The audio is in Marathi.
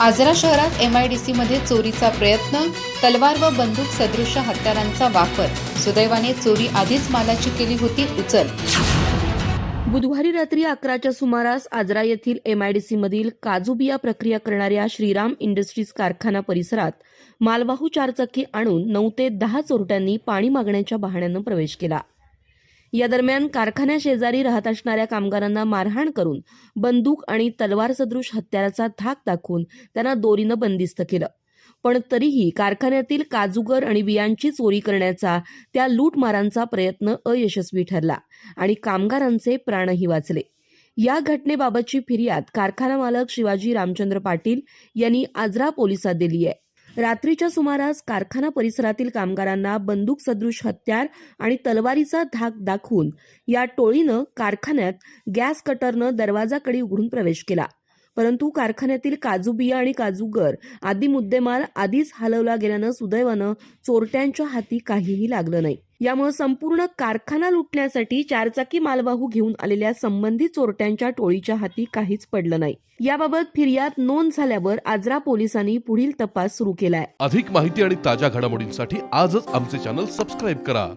आजरा शहरात एम आय डी सीमध्ये चोरीचा प्रयत्न तलवार व बंदूक सदृश हत्यारांचा वापर. सुदैवाने चोरी आधीच मालाची केली होती उचल. बुधवारी रात्री अकराच्या सुमारास आजरा येथील एमआयडीसी मधील काजू बिया प्रक्रिया करणाऱ्या श्रीराम इंडस्ट्रीज कारखाना परिसरात मालवाहू चारचाकी आणून नऊ ते दहा चोरट्यांनी पाणी मागण्याच्या बहाण्यानं प्रवेश केला. या दरम्यान कारखान्याशेजारी राहत असणाऱ्या कामगारांना मारहाण करून बंदूक आणि तलवार सदृश हत्याराचा धाक दाखवून त्यांना दोरीनं बंदिस्त केलं. पण तरीही कारखान्यातील काजूगर आणि बियांची चोरी करण्याचा त्या लूटमारांचा प्रयत्न अयशस्वी ठरला आणि कामगारांचे प्राणही वाचले. या घटनेबाबतची फिर्याद कारखाना मालक शिवाजी रामचंद्र पाटील यांनी आजरा पोलिसात दिली आहे. रात्रीच्या सुमारास कारखाना परिसरातील कामगारांना बंदूक सदृश हत्यार आणि तलवारीचा धाक दाखवून या टोळीनं कारखान्यात गॅस कटरनं दरवाजाकडे उघडून प्रवेश केला. परंतु कारखान्यातील काजू बिया आणि काजूगर आदी मुद्देमाल आधीच हलवला गेल्यानं सुदैवानं चोरट्यांच्या हाती काहीही लागलं नाही. यामुळे संपूर्ण कारखाना लुटण्यासाठी चारचाकी मालवाहू घेऊन आलेल्या संबंधित चोरट्यांच्या टोळीच्या हाती काहीच पडलं नाही. याबाबत फिर्याद नोंद झाल्यावर आजरा पोलिसांनी पुढील तपास सुरू केलाय. अधिक माहिती आणि ताज्या घडामोडींसाठी आजच आमचे चॅनल सबस्क्राईब करा.